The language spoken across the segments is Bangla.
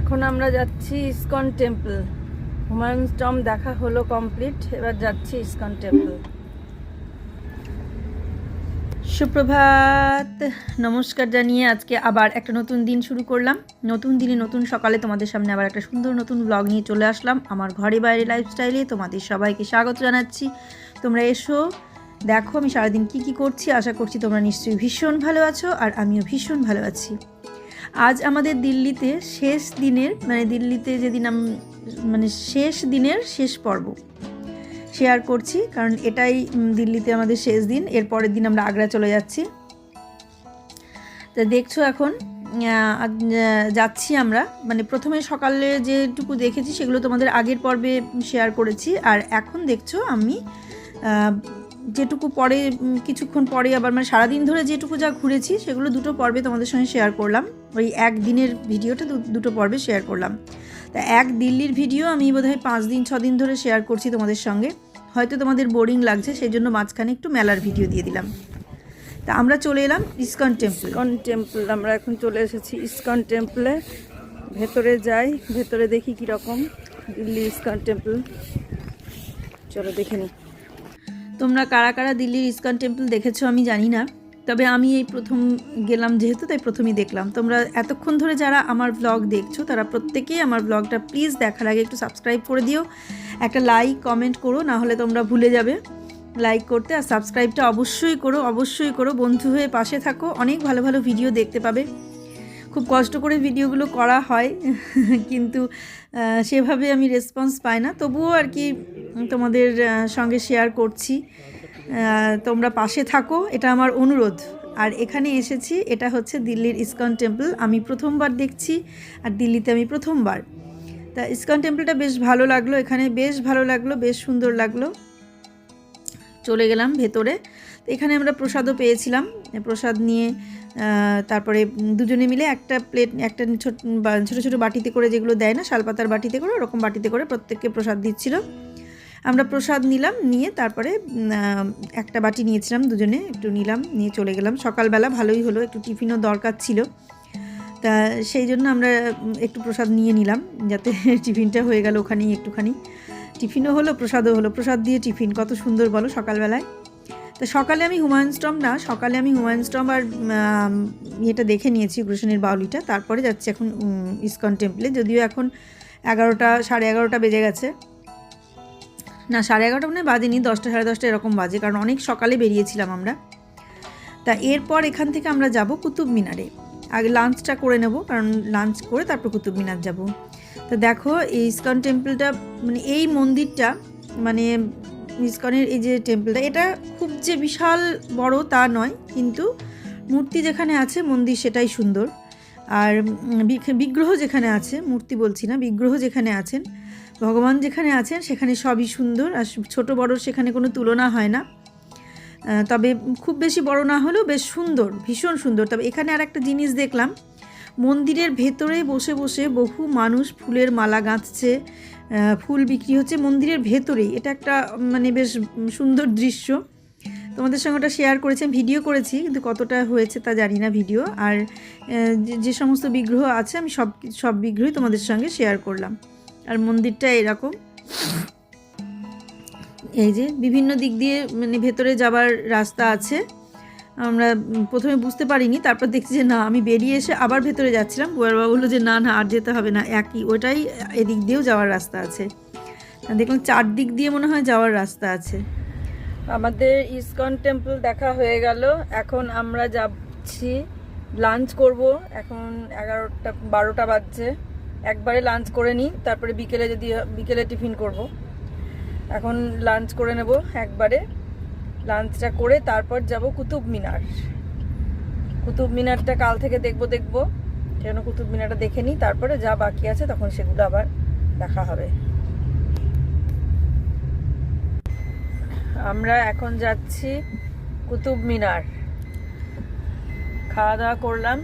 এখন আমরা যাচ্ছি ইসকন টেম্পল। হুমায়ুন টম, দেখা হলো কমপ্লিট, এবার যাচ্ছি ইসকন টেম্পল। সুপ্রভাত, নমস্কার জানিয়ে আজকে আবার একটা নতুন দিন শুরু করলাম। নতুন দিনে নতুন সকালে তোমাদের সামনে আবার একটা সুন্দর নতুন ব্লগ নিয়ে চলে আসলাম। আমার ঘরে বাইরে লাইফস্টাইলে তোমাদের সবাইকে স্বাগত জানাচ্ছি। তোমরা এসো, দেখো আমি সারাদিন কি কি করছি, আশা করছি তোমরা নিশ্চয়ই ভীষণ ভালো আছো, আর আমিও ভীষণ ভালো আছি। আজ আমাদের দিল্লিতে শেষ দিনের মানে দিল্লিতে যেদিন আম মানে শেষ দিনের শেষ পর্ব শেয়ার করছি, কারণ এটাই দিল্লিতে আমাদের শেষ দিন, এর পরের দিন আমরা আগ্রা চলে যাচ্ছি। তা দেখছ এখন যাচ্ছি আমরা মানে প্রথমে সকালে যেটুকু দেখেছি সেগুলো তোমাদের আগের পর্বে শেয়ার করেছি, আর এখন দেখছ আমি যেটুকু পরে কিছুক্ষণ পরে আবার মানে সারাদিন ধরে যেটুকু যা ঘুরেছি, সেগুলো দুটো পর্বে তোমাদের সঙ্গে শেয়ার করলাম। ওই এক দিনের ভিডিওটা দুটো পর্বে শেয়ার করলাম। তা এক দিল্লির ভিডিও আমি বোধহয় পাঁচ দিন, ছ দিন ধরে শেয়ার করছি তোমাদের সঙ্গে। হয়তো তোমাদের বোরিং লাগছে, সেই জন্য মাঝখানে একটু মেলার ভিডিও দিয়ে দিলাম। তা আমরা চলে এলাম ইস্কন টেম্পল ইসকন টেম্পল আমরা এখন চলে এসেছি ইস্কন টেম্পলে ভেতরে যাই, ভেতরে দেখি কীরকম দিল্লি ইস্কন টেম্পল চলো দেখে নিই তোমরা কারা কারা দিল্লির ইসকন টেম্পল দেখেছ আমি জানি না, তবে আমি এই প্রথম গেলাম যেহেতু তাই প্রথমেই দেখলাম। তোমরা এতক্ষণ ধরে যারা আমার ব্লগ দেখছ, তারা প্রত্যেকেই আমার ব্লগটা প্লিজ দেখার আগে একটু সাবস্ক্রাইব করে দিও। একটা লাইক কমেন্ট করো, না হলে তোমরা ভুলে যাবে। লাইক করতে আর সাবস্ক্রাইবটা অবশ্যই করো অবশ্যই করো। বন্ধু হয়ে পাশে থাকো, অনেক ভালো ভালো ভিডিও দেখতে পাবে। খুব কষ্ট করে ভিডিওগুলো করা হয়, কিন্তু সেভাবে আমি রেসপন্স পাই না। তবুও আর কি তোমাদের সঙ্গে শেয়ার করছি। তোমরা পাশে থাকো, এটা আমার অনুরোধ। আর এখানে এসেছি, এটা হচ্ছে দিল্লির ইসকন টেম্পল আমি প্রথমবার দেখছি, আর দিল্লিতে আমি প্রথমবার। তা ইসকন টেম্পলটা বেশ ভালো লাগল এখানে, বেশ ভালো লাগল, বেশ সুন্দর লাগল। চলে গেলাম ভেতরে। তো এখানে আমরা প্রসাদও পেয়েছিলাম, প্রসাদ নিয়ে তারপরে দুজনে মিলে একটা প্লেট, একটা ছোট ছোট ছোট বাটিতে করে যেগুলো দেয় না শালপাতার বাটিতে করে, ওরকম বাটিতে করে প্রত্যেককে প্রসাদ দিচ্ছিল। আমরা প্রসাদ নিলাম, নিয়ে তারপরে একটা বাটি নিয়েছিলাম দুজনে, একটু নিলাম, নিয়ে চলে গেলাম। সকালবেলা ভালোই হলো, একটু টিফিনও দরকার ছিল। তা সেই জন্য আমরা একটু প্রসাদ নিয়ে নিলাম, যাতে টিফিনটা হয়ে গেল ওখানেই একটুখানি। টিফিনও হলো, প্রসাদও হলো। প্রসাদ দিয়ে টিফিন, কত সুন্দর বলো সকালবেলায়। তা সকালে আমি হুমায়ুন স্টম না, সকালে আমি হুমায়ুন স্টম আর ইয়েটা দেখে নিয়েছি গ্রোশনের বাউলিটা। তারপরে যাচ্ছি এখন ইসকন টেম্পলে। যদিও এখন এগারোটা, সাড়ে এগারোটা বেজে গেছে। না, সাড়ে এগারোটা মানে বাজেনি, দশটা, সাড়ে দশটা এরকম বাজে, কারণ অনেক সকালে বেরিয়েছিলাম আমরা। তা এরপর এখান থেকে আমরা যাব কুতুব মিনারে। আগে লাঞ্চটা করে নেব, কারণ লাঞ্চ করে তারপর কুতুব মিনার যাব। তো দেখো, এই ইসকন টেম্পলটা মানে এই মন্দিরটা মানে ইসকনের এই যে টেম্পলটা এটা খুব যে বিশাল বড় তা নয়, কিন্তু মূর্তি যেখানে আছে, মন্দির সেটাই সুন্দর। আর বিগ্রহ যেখানে আছে, মূর্তি বলছি না, বিগ্রহ যেখানে আছেন, ভগবান যেখানে আছেন, সেখানে সবই সুন্দর, আর ছোট বড় সেখানে কোনো তুলনা হয় না। তবে খুব বেশি বড় না হলেও বেশ সুন্দর, ভীষণ সুন্দর। তবে এখানে আর একটা জিনিস দেখলাম মন্দিরের ভেতরে বসে বসে বহু মানুষ ফুলের মালা গাঁথছে ফুল বিক্রি হচ্ছে মন্দিরের ভেতরেই। এটা একটা মানে বেশ সুন্দর দৃশ্য। তোমাদের সঙ্গে ওটা শেয়ার করেছি ভিডিও করেছি, কিন্তু কতটা হয়েছে তা জানি না ভিডিও আর যে সমস্ত বিগ্রহ আছে, আমি সব সব বিগ্রহই তোমাদের সঙ্গে শেয়ার করলাম। আর মন্দিরটা এরকম। এই যে, বিভিন্ন দিক দিয়ে মানে ভেতরে যাবার রাস্তা আছে। আমরা প্রথমে বুঝতে পারিনি, তারপর দেখছি যে না, আমি বেরিয়ে এসে আবার ভেতরে যাচ্ছিলাম। গোয়ারবা বলল যে, না না, আর যেতে হবে না, একই ওটাই এদিক দিয়েও যাওয়ার রাস্তা আছে। দেখলাম চারদিক দিয়ে মনে হয় যাওয়ার রাস্তা আছে। আমাদের ইসকন টেম্পল দেখা হয়ে গেল। এখন আমরা যাচ্ছি, লাঞ্চ করব। এখন এগারোটা, বারোটা বাজছে। একবারে লাঞ্চ করে নিই, তারপরে বিকেলে যদি, বিকেলে টিফিন করব। এখন লাঞ্চ করে নেব একবারে। লাঞ্চটা করে তারপর যাব কুতুব মিনার। কুতুব মিনারটা কাল থেকে দেখব দেখব। সেজন্য কুতুব মিনারটা দেখে নিই, তারপরে যা বাকি আছে তখন সেগুলো আবার দেখা হবে। আমরা এখন যাচ্ছি কুতুব মিনার। খাওয়া দাওয়া করলাম,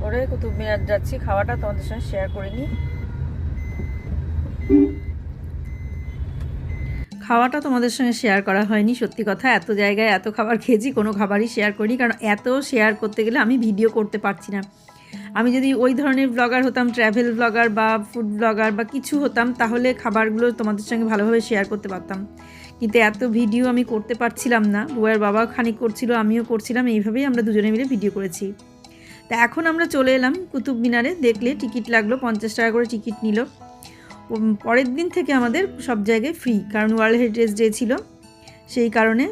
করে কুতুব মিনার যাচ্ছি, খাওয়াটা তোমাদের সঙ্গে শেয়ার করিনি খাওয়াটা তোমাদের সঙ্গে শেয়ার করা হয়নি। সত্যি কথা, এত জায়গায় এত খাবার খেয়েছি, কোনো খাবারই শেয়ার করিনি। কারণ এত শেয়ার করতে গেলে আমি ভিডিও করতে পারছি না। আমি যদি ওই ধরনের ব্লগার হতাম ট্র্যাভেল ব্লগার বা ফুড ব্লগার বা কিছু হতাম, তাহলে খাবারগুলো তোমাদের সঙ্গে ভালোভাবে শেয়ার করতে পারতাম। কিন্তু এত ভিডিও আমি করতে পারছিলাম না। বউয়ের বাবা খানিক করছিল, আমিও করছিলাম, এইভাবেই আমরা দুজনে মিলে ভিডিও করেছি। তা এখন আমরা চলে এলাম কুতুব মিনারে দেখলে টিকিট লাগল, পঞ্চাশ টাকা করে টিকিট নিল। পরের দিন থেকে আমাদের সব জায়গায় ফ্রি কারণ ওয়ার্ল্ড হেরিটেজ ডে ছিল। সেই কারণে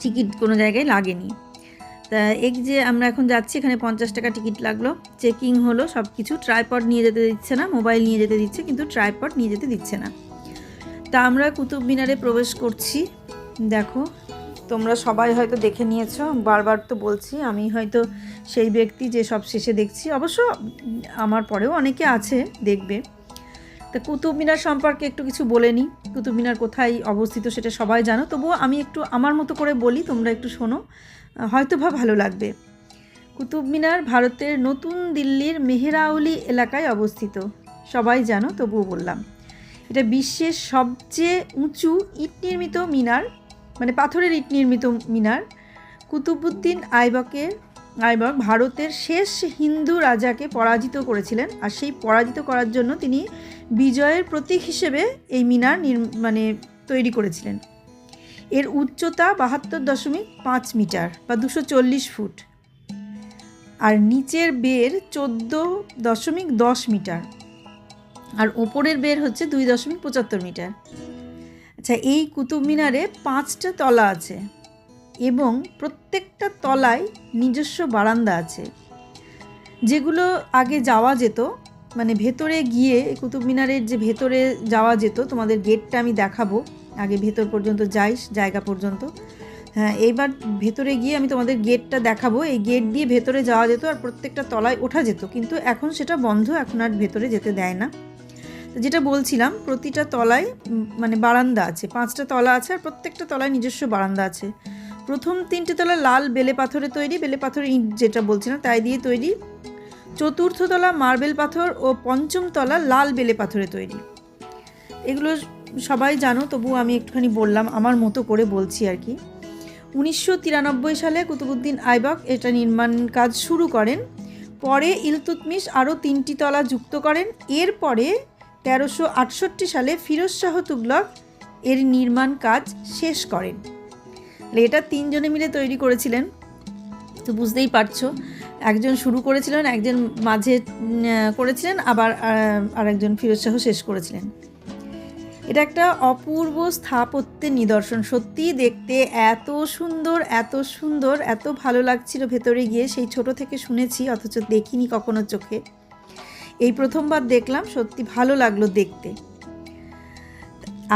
টিকিট কোনো জায়গায় লাগেনি। তা এক যে আমরা এখন যাচ্ছি, এখানে পঞ্চাশ টাকা টিকিট লাগল। চেকিং হলো সব কিছু ট্রাইপড নিয়ে যেতে দিচ্ছে না মোবাইল নিয়ে যেতে দিচ্ছে, কিন্তু ট্রাইপড নিয়ে যেতে দিচ্ছে না। তা আমরা কুতুব মিনারে প্রবেশ করছি। দেখো, তোমরা সবাই হয়তো দেখে নিয়েছো, বারবার তো বলছি, আমি হয়তো সেই ব্যক্তি যে সব শেষে দেখছি। অবশ্য আমার পরেও অনেকে আছে, দেখবে। তা কুতুব মিনার সম্পর্কে একটু কিছু বলে নিই কুতুব মিনার কোথায় অবস্থিত সেটা সবাই জানো। তবুও আমি একটু আমার মতো করে বলি, তোমরা একটু শোনো। হয়তো বা ভালো লাগবে। কুতুব মিনার ভারতের নতুন দিল্লির মেহেরাউলি এলাকায় অবস্থিত। সবাই জানো, তবুও বললাম। এটা বিশ্বের সবচেয়ে উঁচু ইট নির্মিত মিনার মানে পাথরের ইট নির্মিত মিনার। কুতুবুদ্দিন আইবকের, আইবক ভারতের শেষ হিন্দু রাজাকে পরাজিত করেছিলেন। আর সেই পরাজিত করার জন্য তিনি বিজয়ের প্রতীক হিসেবে এই মিনার নির- মানে তৈরি করেছিলেন। এর উচ্চতা বাহাত্তর দশমিক পাঁচ মিটার বা দুশো চল্লিশ ফুট। আর নিচের বের চোদ্দ দশমিক দশ মিটার। আর ওপরের বের হচ্ছে দুই দশমিক পঁচাত্তর মিটার। আচ্ছা এই কুতুব মিনারে পাঁচটা তলা আছে এবং প্রত্যেকটা তলায় নিজস্ব বারান্দা আছে। যেগুলো আগে যাওয়া যেত মানে ভেতরে গিয়ে কুতুব মিনারের যে ভেতরে যাওয়া যেত, তোমাদের গেটটা আমি দেখাবো। আগে ভেতর পর্যন্ত যাইস জায়গা পর্যন্ত। হ্যাঁ এইবার ভেতরে গিয়ে আমি তোমাদের গেটটা দেখাবো। এই গেট দিয়ে ভেতরে যাওয়া যেত আর প্রত্যেকটা তলায় ওঠা যেত। কিন্তু এখন সেটা বন্ধ, এখন আর ভেতরে যেতে দেয় না। যেটা বলছিলাম, প্রতিটা তলায় মানে বারান্দা আছে। পাঁচটা তলা আছে আর প্রত্যেকটা তলায় নিজস্ব বারান্দা আছে। প্রথম তিনটে তলা লাল বেলে পাথরে তৈরি। বেলে পাথরের ইট যেটা বলছিলাম, তাই দিয়ে তৈরি। চতুর্থ তলা মার্বেল পাথর ও পঞ্চম তলা লাল বেলে পাথরে তৈরি। এগুলো সবাই জানো, তবু আমি একটুখানি বললাম, আমার মতো করে বলছি আর কি। উনিশশো তিরানব্বই সালে কুতুবুদ্দিন আইবক এটা নির্মাণ কাজ শুরু করেন। পরে ইলতুতমিশ আরও তিনটি তলা যুক্ত করেন। এরপরে তেরোশো আটষট্টি সালে ফিরোজ শাহ তুগলক এর নির্মাণ কাজ শেষ করেন। এটা তিনজনে মিলে তৈরি করেছিলেন। তো বুঝতেই পারছ একজন শুরু করেছিলেন, একজন মাঝে করেছিলেন, আবার আরেকজন ফিরোজ শাহ শেষ করেছিলেন। এটা একটা অপূর্ব স্থাপত্যের নিদর্শন। সত্যিই দেখতে এত সুন্দর এত সুন্দর, এত ভালো লাগছিল ভেতরে গিয়ে। সেই ছোট থেকে শুনেছি, অথচ দেখিনি কখনো চোখে। এই প্রথমবার দেখলাম, সত্যি ভালো লাগল দেখতে।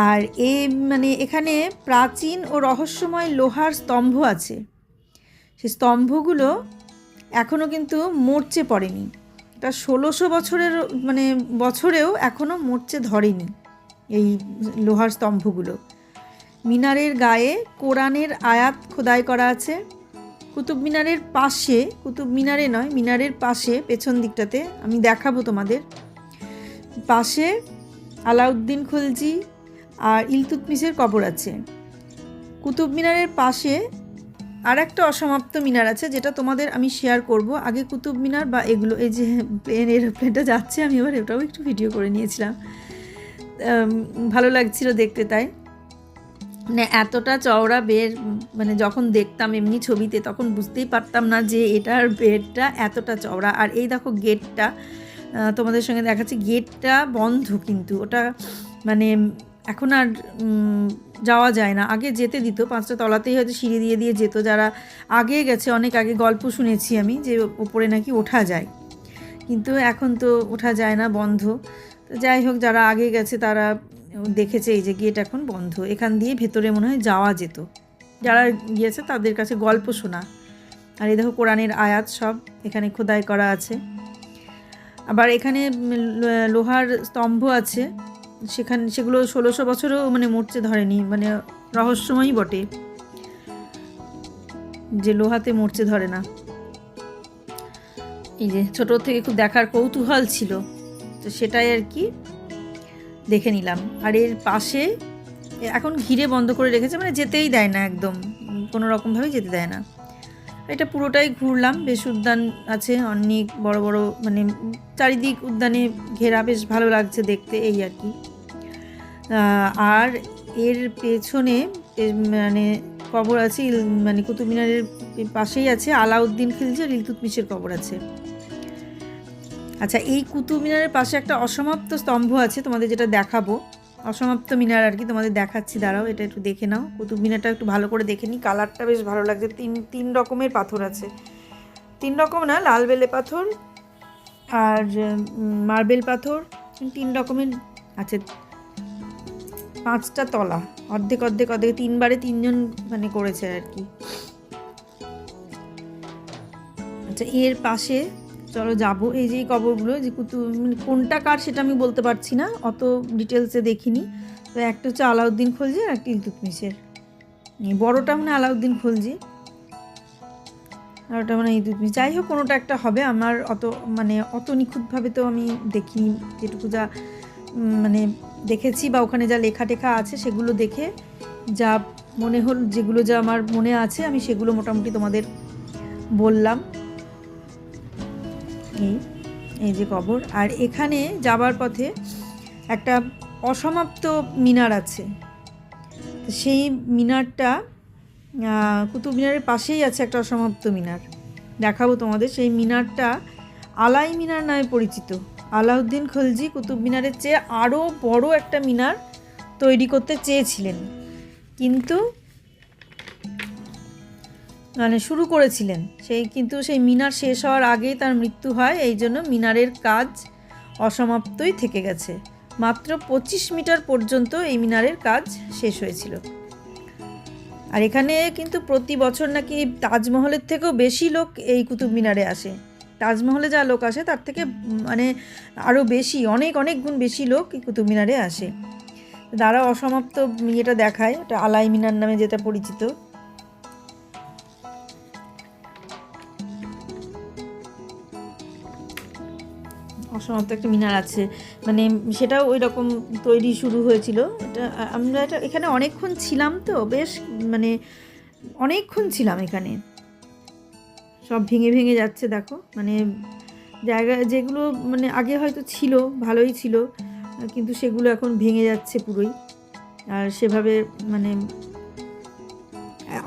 আর এ মানে এখানে প্রাচীন ও রহস্যময় লোহার স্তম্ভ আছে। সেই স্তম্ভগুলো এখনও কিন্তু মরচে পড়েনি। এটা ষোলোশো বছরের মানে বছরেও এখনও মরচে ধরেনি এই লোহার স্তম্ভগুলো। মিনারের গায়ে কোরআনের আয়াত খোদাই করা আছে। কুতুব মিনারের পাশে, কুতুব মিনারে নয়, মিনারের পাশে, পেছন দিকটাতে, আমি দেখাবো তোমাদের। পাশে আলাউদ্দিন খলজি আর ইলতুতমিশের কবর আছে। কুতুব মিনারের পাশে আর একটা অসমাপ্ত মিনার আছে, যেটা তোমাদের আমি শেয়ার করব। আগে কুতুব মিনার বা এগুলো, এই যে প্লেন এরোপ্লেনটা যাচ্ছে, আমি এবার এটাও একটু ভিডিও করে নিয়েছিলাম। ভালো লাগছিল দেখতে তাই। মানে এতটা চওড়া বের মানে যখন দেখতাম এমনি ছবিতে, তখন বুঝতেই পারতাম না যে এটার বেডটা এতটা চওড়া। আর এই দেখো গেটটা তোমাদের সঙ্গে দেখাচ্ছি গেটটা বন্ধ কিন্তু। ওটা মানে এখন আর যাওয়া যায় না। আগে যেতে দিত, পাঁচটা তলাতেই হয়তো সিঁড়ি দিয়ে দিয়ে যেত। যারা আগে গেছে, অনেক আগে গল্প শুনেছি আমি যে ওপরে নাকি ওঠা যায়। কিন্তু এখন তো ওঠা যায় না, বন্ধ। তো যাই হোক, যারা আগে গেছে, তারা দেখেছে এই যে গেট এখন বন্ধ। এখান দিয়ে ভেতরে মনে হয় যাওয়া যেত। যারা গিয়েছে, তাদের কাছে গল্প শোনা। আর এই দেখো, কোরআনের আয়াত সব এখানে খোদাই করা আছে। আবার এখানে লোহার স্তম্ভ আছে। সেখানে সেগুলো ষোলোশো বছরও মানে মরচে ধরেনি মানে রহস্যময়ই বটে। যে লোহাতে মরচে ধরে না। এই যে ছোট থেকে খুব দেখার কৌতূহল ছিল, তো সেটাই আর কি দেখে নিলাম। আর এর পাশে এখন ঘিরে বন্ধ করে রেখেছে মানে যেতেই দেয় না একদম। কোনো রকমভাবেই যেতে দেয় না। এটা পুরোটাই ঘুরলাম, বেশ উদ্যান আছে, অনেক বড় বড় মানে চারিদিক উদ্যানে ঘেরা, বেশ ভালো লাগছে দেখতে এই আর কি। আর এর পেছনে মানে কবর আছে মানে কুতুব মিনারের পাশেই আছে আলাউদ্দিন খিলজি আর ইলতুতমিশের কবর আছে। আচ্ছা এই কুতুব মিনারের পাশে একটা অসমাপ্ত স্তম্ভ আছে, তোমাদের যেটা দেখাবো। অসমাপ্ত মিনার আর কি, তোমাদের দেখাচ্ছি, দাঁড়াও, এটা একটু দেখে নাও। কুতুব মিনারটা একটু ভালো করে দেখে নিই কালারটা বেশ ভালো লাগছে, তিন তিন রকমের পাথর আছে। তিন রকম না, লাল বেলে পাথর আর মার্বেল পাথর, তিন রকমের আছে পাঁচটা তলা, অর্ধেক অর্ধেক অর্ধেক, তিনবারে তিনজন মানে করেছে আর কি। আচ্ছা এর পাশে চলো যাব। এই যে কবরগুলো, যে কুতু মানে কোনটা কার সেটা আমি বলতে পারছি না, অত ডিটেলসে দেখিনি। তো একটা হচ্ছে আলাউদ্দিন খলজি আর একটা ইলতুতমিশের বড়টা মানে আলাউদ্দিন খলজি। আর ওটা মানে ইলতুতমিশ যাই হোক, কোনোটা একটা হবে। আমার অত মানে অত নিখুঁতভাবে তো আমি দেখিনি। যেটুকু যা মানে দেখেছি বা ওখানে যা লেখা টেখা আছে সেগুলো দেখে যা মনে হল যেগুলো যা আমার মনে আছে, আমি সেগুলো মোটামুটি তোমাদের বললাম। এই এই যে কবর। আর এখানে যাবার পথে একটা অসমাপ্ত মিনার আছে। সেই মিনারটা কুতুব মিনারের পাশেই আছে একটা অসমাপ্ত মিনার। দেখাবো তোমাদের, সেই মিনারটা আলাই মিনার নামে পরিচিত। আলাউদ্দিন খলজি কুতুব মিনারের চেয়ে আরও বড় একটা মিনার তৈরি করতে চেয়েছিলেন। কিন্তু মানে শুরু করেছিলেন। সেই কিন্তু সেই মিনার শেষ হওয়ার আগেই তার মৃত্যু হয়, এই জন্য মিনারের কাজ অসমাপ্তই থেকে গেছে। মাত্র পঁচিশ মিটার পর্যন্ত এই মিনারের কাজ শেষ হয়েছিল। আর এখানে কিন্তু প্রতি বছর নাকি তাজমহলের থেকেও বেশি লোক এই কুতুব মিনারে আসে। তাজমহলে যা লোক আসে, তার থেকে মানে আরও বেশি, অনেক অনেক গুণ বেশি লোক এই কুতুব মিনারে আসে। তারা অসমাপ্ত ইয়েটা দেখায়, ওটা আলাই মিনার নামে যেটা পরিচিত। অসমাপ্ত একটা মিনার আছে। মানে সেটাও ওই রকম তৈরি শুরু হয়েছিল। এটা আমরা এটা এখানে অনেকক্ষণ ছিলাম তো, বেশ মানে অনেকক্ষণ ছিলাম এখানে। সব ভেঙে ভেঙে যাচ্ছে, দেখো। মানে জায়গা যেগুলো মানে আগে হয়তো ছিল, ভালোই ছিল, কিন্তু সেগুলো এখন ভেঙে যাচ্ছে পুরোই। আর সেভাবে মানে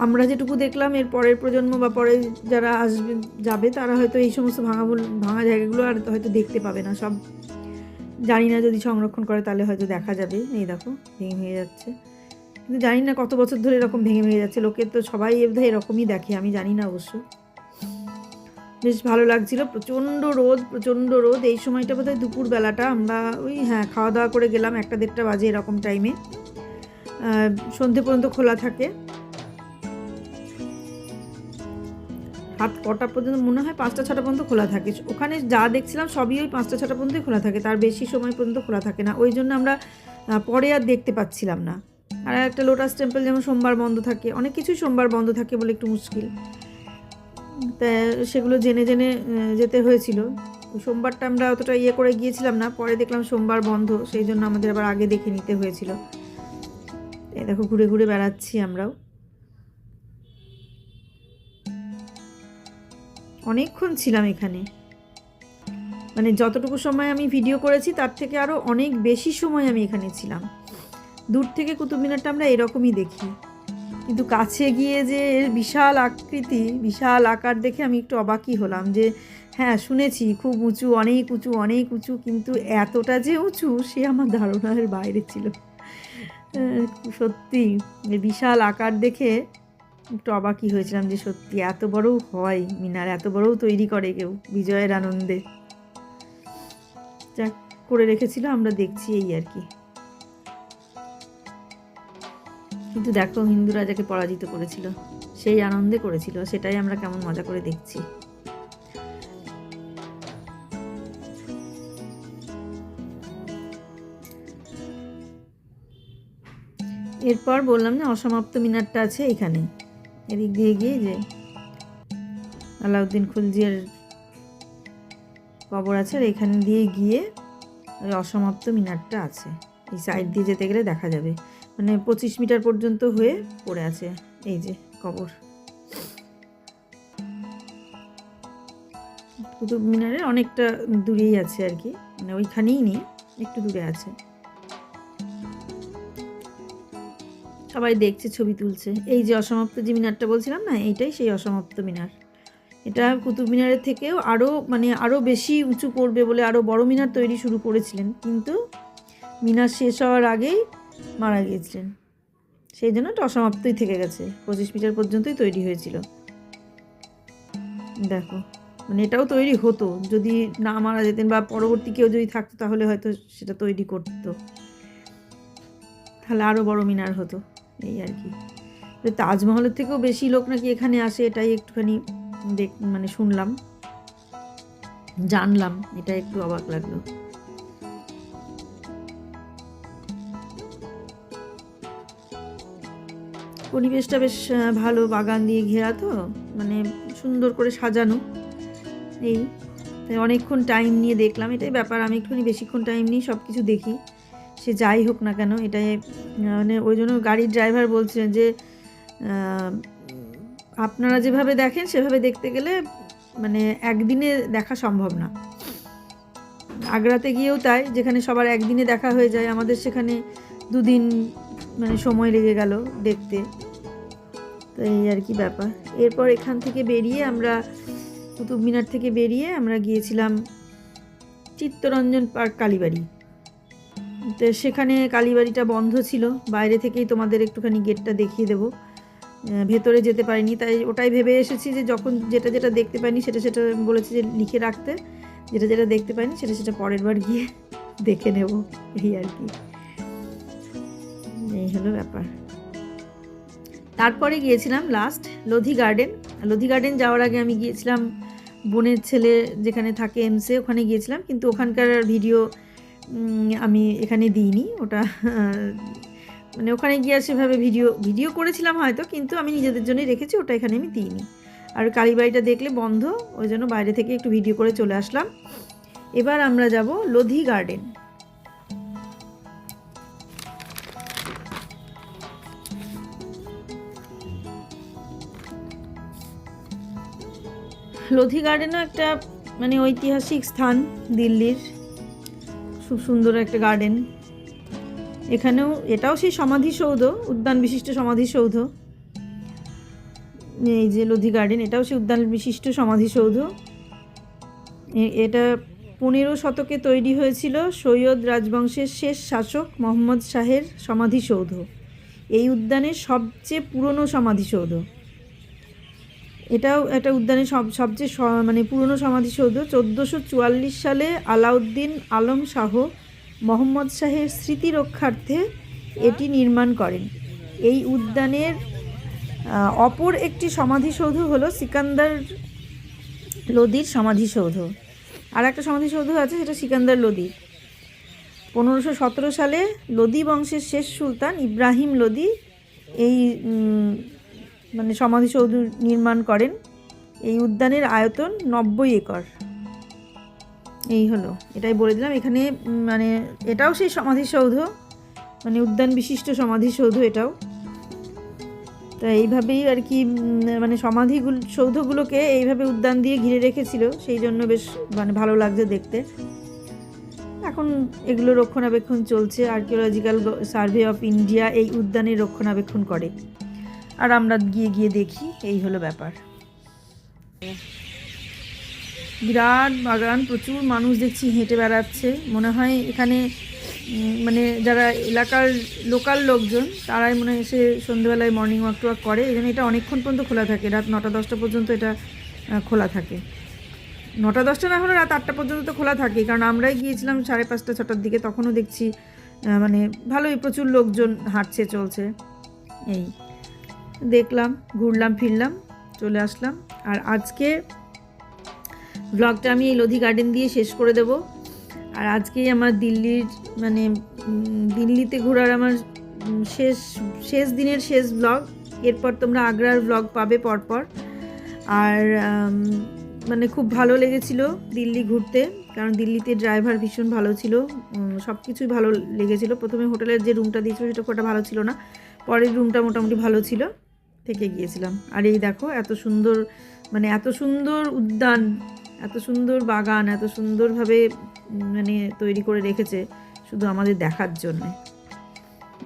আমরা যেটুকু দেখলাম, এর পরের প্রজন্ম বা পরে যারা আসবে, যাবে, তারা হয়তো এই সমস্ত ভাঙা ভাঙা জায়গাগুলো আর হয়তো দেখতে পাবে না। সব জানি না যদি সংরক্ষণ করে, তাহলে হয়তো দেখা যাবে। এই দেখো, ভেঙে ভেঙে যাচ্ছে। কিন্তু জানি না কত বছর ধরে এরকম ভেঙে ভেঙে যাচ্ছে। লোকের তো সবাই বোধহয় এরকমই দেখে, আমি জানি না অবশ্য। বেশ ভালো লাগছিল। প্রচণ্ড রোদ প্রচণ্ড রোদ। এই সময়টা বোধহয় দুপুর বেলাটা আমরা ওই হ্যাঁ খাওয়া দাওয়া করে গেলাম। একটা দেড়টা বাজে এরকম টাইমে সন্ধে পর্যন্ত খোলা থাকে। রাত কটা পর্যন্ত মনে হয় পাঁচটা, ছটা পর্যন্ত খোলা থাকে। ওখানে যা দেখছিলাম সবই ওই পাঁচটা, ছটা পর্যন্তই খোলা থাকে। তার বেশি সময় পর্যন্ত খোলা থাকে না। ওই জন্য আমরা পরে আর দেখতে পাচ্ছিলাম না। আর একটা লোটাস টেম্পল যেমন সোমবার বন্ধ থাকে, অনেক কিছুই সোমবার বন্ধ থাকে বলে একটু মুশকিল। তা সেগুলো জেনে জেনে যেতে হয়েছিল। সোমবারটা আমরা অতটা ইয়ে করে গিয়েছিলাম না। পরে দেখলাম সোমবার বন্ধ, সেই জন্য আমাদের আবার আগে দেখে নিতে হয়েছিল। এই দেখো, ঘুরে ঘুরে বেড়াচ্ছি আমরাও। অনেকক্ষণ ছিলাম এখানে। মানে যতটুকু সময় আমি ভিডিও করেছি, তার থেকে আরও অনেক বেশি সময় আমি এখানে ছিলাম। দূর থেকে কুতুব মিনারটা আমরা এরকমই দেখি। কিন্তু কাছে গিয়ে যে এর বিশাল আকৃতি, বিশাল আকার দেখে আমি একটু অবাকই হলাম যে হ্যাঁ শুনেছি খুব উঁচু, অনেক উঁচু অনেক উঁচু, কিন্তু এতটা যে উঁচু সে আমার ধারণার বাইরে ছিল। সত্যি বিশাল আকার দেখে একটু অবাকই হয়েছিলাম যে সত্যি এত বড়ও হয় মিনার, এত বড়ও তৈরি করে কেউ বিজয়ের আনন্দে। যা করে রেখেছিল, আমরা দেখছি এই আর কি। কিন্তু দেখো হিন্দু রাজাকে পরাজিত করেছিল, সেই আনন্দে করেছিল, সেটাই আমরা কেমন মজা করে দেখছি। এরপর বললাম না, অসমাপ্ত মিনারটা আছে এখানে। এদিক দিয়ে গিয়ে যে আলাউদ্দিন খুলজিয়ার কবর আছে আর এখানে দিয়ে গিয়ে ওই অসমাপ্ত মিনারটা আছে। এই সাইড দিয়ে যেতে গেলে দেখা যাবে। মানে পঁচিশ মিটার পর্যন্ত হয়ে পড়ে আছে এই যে কবর। কুতুব মিনারের অনেকটা দূরেই আছে আর কি। মানে ওইখানেই নেই, একটু দূরে আছে। সবাই দেখছে, ছবি তুলছে। এই যে অসমাপ্ত যে মিনারটা বলছিলাম না, এইটাই সেই অসমাপ্ত মিনার। এটা কুতুব মিনারের থেকেও আরও মানে আরও বেশি উঁচু করবে বলে আরও বড় মিনার তৈরি শুরু করেছিলেন। কিন্তু মিনার শেষ হওয়ার আগেই মারা গিয়েছিলেন। সেই জন্য এটা অসমাপ্তই থেকে গেছে। পঁচিশ মিটার পর্যন্তই তৈরি হয়েছিল। দেখো মানে এটাও তৈরি হতো। যদি না মারা যেতেন বা পরবর্তী কেউ যদি থাকতো, তাহলে হয়তো সেটা তৈরি করতো। তাহলে আরও বড় মিনার হতো। এই আর কি। তাজমহলের থেকেও বেশি লোক নাকি এখানে আসে, এটাই একটুখানি দেখ মানে শুনলাম। জানলাম, এটা একটু অবাক লাগল। পরিবেশটা বেশ ভালো, বাগান দিয়ে ঘেরা তো মানে সুন্দর করে সাজানো। এই অনেকক্ষণ টাইম নিয়ে দেখলাম, এটাই ব্যাপার। আমি একটুখানি বেশিক্ষণ টাইম নিয়ে সব কিছু দেখি। সে যাই হোক না কেন, এটাই মানে ওই জন্য গাড়ির ড্রাইভার বলছিলেন যে আপনারা যেভাবে দেখেন সেভাবে দেখতে গেলে মানে একদিনে দেখা সম্ভব না। আগ্রাতে গিয়েও তাই, যেখানে সবার একদিনে দেখা হয়ে যায়, আমাদের সেখানে দুদিন মানে সময় লেগে গেল দেখতে। তো এই আর কি ব্যাপার। এরপর এখান থেকে বেরিয়ে আমরা কুতুব মিনার থেকে বেরিয়ে আমরা গিয়েছিলাম চিত্তরঞ্জন পার্ক কালীবাড়ি। তো সেখানে কালীবাড়িটা বন্ধ ছিল। বাইরে থেকেই তোমাদের একটুখানি গেটটা দেখিয়ে দেবো। ভেতরে যেতে পারিনি, তাই ওটাই ভেবে এসেছি যে যখন যেটা যেটা দেখতে পাইনি সেটা সেটা বলেছি যে লিখে রাখতে। যেটা যেটা দেখতে পাইনি সেটা সেটা পরের বার গিয়ে দেখে নেব, এই আর কি। এই হলো ব্যাপার। তারপরে গিয়েছিলাম last Lodhi garden Lodhi garden যাওয়ার আগে আমি গিয়েছিলাম, বোনের ছেলে যেখানে থাকে এমসে ওখানে গিয়েছিলাম। কিন্তু ওখানকার ভিডিও আমি এখানে দিইনি, ওটা মানে ওখানে গিয়ে সেভাবে ভিডিও ভিডিও করেছিলাম হয়তো, কিন্তু আমি নিজেদের জন্যই রেখেছি, ওটা এখানে আমি দিইনি। আর কালীবাড়িটা দেখলে বন্ধ, ওই জন্য বাইরে থেকে একটু ভিডিও করে চলে আসলাম। এবার আমরা যাব লোধি গার্ডেন। লোধি গার্ডেনও একটা মানে ঐতিহাসিক স্থান দিল্লির। খুব সুন্দর একটা গার্ডেন এখানেও, এটাও সেই সমাধিসৌধ, উদ্যান বিশিষ্ট সমাধিসৌধ। এই যে লোধি গার্ডেন এটাও সেই উদ্যান বিশিষ্ট সমাধিসৌধ। এটা পনেরো শতকে তৈরি হয়েছিল সৈয়দ রাজবংশের শেষ শাসক মোহাম্মদ শাহের সমাধিসৌধ। এই উদ্যানের সবচেয়ে পুরনো সমাধিসৌধ। এটাও একটা উদ্যানের সব, সবচেয়ে মানে পুরনো সমাধিসৌধ। চোদ্দোশো চুয়াল্লিশ সালে আলাউদ্দিন আলম শাহ মোহাম্মদ শাহের স্মৃতি রক্ষার্থে এটি নির্মাণ করেন। এই উদ্যানের অপর একটি সমাধিসৌধ হলো সিকান্দার লোদির সমাধিসৌধ। আর একটা সমাধিসৌধ আছে, সেটা সিকান্দার লোদির পনেরোশো সতেরো সালে লোদি বংশের শেষ সুলতান ইব্রাহিম লোদি এই মানে সমাধিসৌধ নির্মাণ করেন। এই উদ্যানের আয়তন নব্বই একর। এই হলো, এটাই বলে দিলাম। এখানে মানে এটাও সেই সমাধিসৌধ মানে উদ্যান বিশিষ্ট সমাধিসৌধ এটাও। তা এইভাবেই আর কি মানে সমাধিগুলো সৌধগুলোকে এইভাবে উদ্যান দিয়ে ঘিরে রেখেছিল। সেই জন্য বেশ মানে ভালো লাগছে দেখতে। এখন এগুলো রক্ষণাবেক্ষণ চলছে। আর্কিওলজিক্যাল সার্ভে অফ ইন্ডিয়া এই উদ্যানের রক্ষণাবেক্ষণ করে। আর আমরা গিয়ে গিয়ে দেখি, এই হলো ব্যাপার। বিরাট বাগান, প্রচুর মানুষ দেখছি হেঁটে বেড়াচ্ছে। মনে হয় এখানে মানে যারা এলাকার লোকাল লোকজন, তারাই মনে হয় এসে সন্ধ্যেবেলায় মর্নিং ওয়াক টোয়াক করে। এই জন্য এটা অনেকক্ষণ পর্যন্ত খোলা থাকে। রাত নটা দশটা পর্যন্ত এটা খোলা থাকে। নটা দশটা না হলে রাত আটটা পর্যন্ত তো খোলা থাকে। কারণ আমরাই গিয়েছিলাম সাড়ে পাঁচটা, ছটার দিকে। তখনও দেখছি মানে ভালোই প্রচুর লোকজন হাঁটছে, চলছে। এই। দেখলাম, ঘুরলাম, ফিরলাম, চলে আসলাম। আর আজকে ব্লগটা আমি এই লোধি গার্ডেন দিয়ে শেষ করে দেব। আর আজকেই আমার দিল্লির মানে দিল্লিতে ঘোরার আমার শেষ শেষ দিনের শেষ ব্লগ এরপর তোমরা আগ্রার ব্লগ পাবে পরপর। আর মানে খুব ভালো লেগেছিল দিল্লি ঘুরতে। কারণ দিল্লিতে ড্রাইভার ভীষণ ভালো ছিল। সব কিছুই ভালো লেগেছিল। প্রথমে হোটেলের যে রুমটা দিয়েছিল, সেটা খুব ভালো ছিল না। পরের রুমটা মোটামুটি ভালো ছিল। থেকে গিয়েছিলাম। আর এই দেখো, এত সুন্দর মানে এত সুন্দর উদ্যান, এত সুন্দর বাগান, এত সুন্দরভাবে মানে তৈরি করে রেখেছে শুধু আমাদের দেখার জন্যে।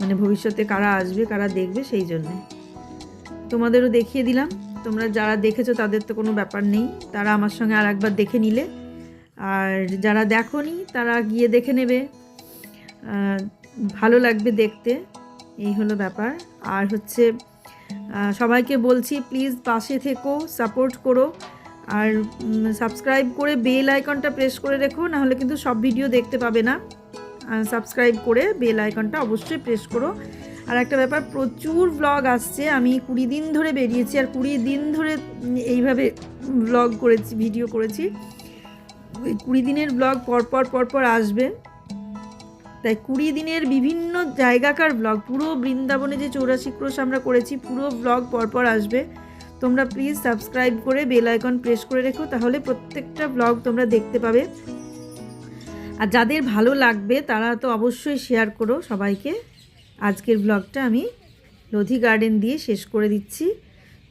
মানে ভবিষ্যতে কারা আসবে, কারা দেখবে সেই জন্যে। তোমাদেরও দেখিয়ে দিলাম। তোমরা যারা দেখেছ তাদের তো কোনো ব্যাপার নেই। তারা আমার সঙ্গে আর একবার দেখে নিলে। আর যারা দেখোনি, তারা গিয়ে দেখে নেবে। ভালো লাগবে দেখতে। এই হলো ব্যাপার। আর হচ্ছে সবাইকে বলছি প্লিজ পাশে থেকো সাপোর্ট করো। আর সাবস্ক্রাইব করে বেল আইকনটা প্রেস করে রেখো, নাহলে কিন্তু সব ভিডিও দেখতে পাবে না। সাবস্ক্রাইব করে বেল আইকনটা অবশ্যই প্রেস করো। আর একটা ব্যাপার, প্রচুর ব্লগ আসছে। আমি কুড়ি দিন ধরে বেরিয়েছি, আর কুড়ি দিন ধরে এইভাবে ব্লগ করেছি ভিডিও করেছি। কুড়ি দিনের ব্লগ পরপর পরপর আসবে। তাই কুড়ি দিনের বিভিন্ন জায়গাকার ব্লগ পুরো বৃন্দাবনে যে চৌরাশি ক্রোশ আমরা করেছি, পুরো ব্লগ পরপর আসবে। তোমরা প্লিজ সাবস্ক্রাইব করে বেল আইকন প্রেস করে রেখো, তাহলে প্রত্যেকটা ব্লগ তোমরা দেখতে পাবে। আর যাদের ভালো লাগবে, তারা তো অবশ্যই শেয়ার করো সবাইকে। আজকের ব্লগটা আমি লোধি গার্ডেন দিয়ে শেষ করে দিচ্ছি।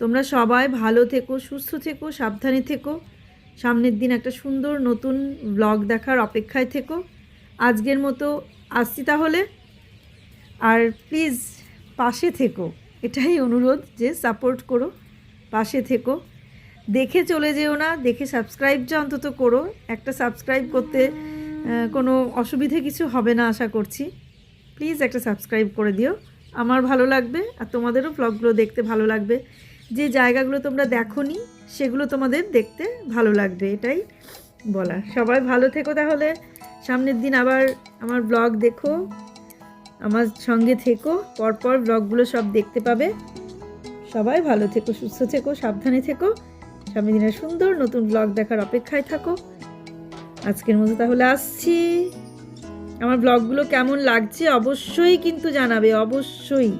তোমরা সবাই ভালো থেকো, সুস্থ থেকো, সাবধানে থেকো। সামনের দিন একটা সুন্দর নতুন ব্লগ দেখার অপেক্ষায় থেকো। আজকের মতো আসছি তাহলে। আর প্লিজ পাশে থেকো। এটাই অনুরোধ যে সাপোর্ট করো, পাশে থেকো। দেখে চলে যেও না, দেখে সাবস্ক্রাইবটা অন্তত করো। একটা সাবস্ক্রাইব করতে কোনো অসুবিধে কিছু হবে না আশা করছি। প্লিজ একটা সাবস্ক্রাইব করে দিও। আমার ভালো লাগবে আর তোমাদেরও ব্লগগুলো দেখতে ভালো লাগবে। যে জায়গাগুলো তোমরা দেখোনি, সেগুলো তোমাদের দেখতে ভালো লাগবে, এটাই বলা সবাই ভালো থেকো তাহলে। সামনের দিন আবার আমার ব্লগ দেখো, আমার সঙ্গে থেকো, পরপর ব্লগগুলো সব দেখতে পাবে। সবাই ভালো থেকো, সুস্থ থেকো, সাবধানে থেকো। সামনের দিনের সুন্দর নতুন ব্লগ দেখার অপেক্ষায় থাকো। আজকের মতো তাহলে আসছি। আমার ব্লগগুলো কেমন লাগছে অবশ্যই কিন্তু জানাবে, অবশ্যই।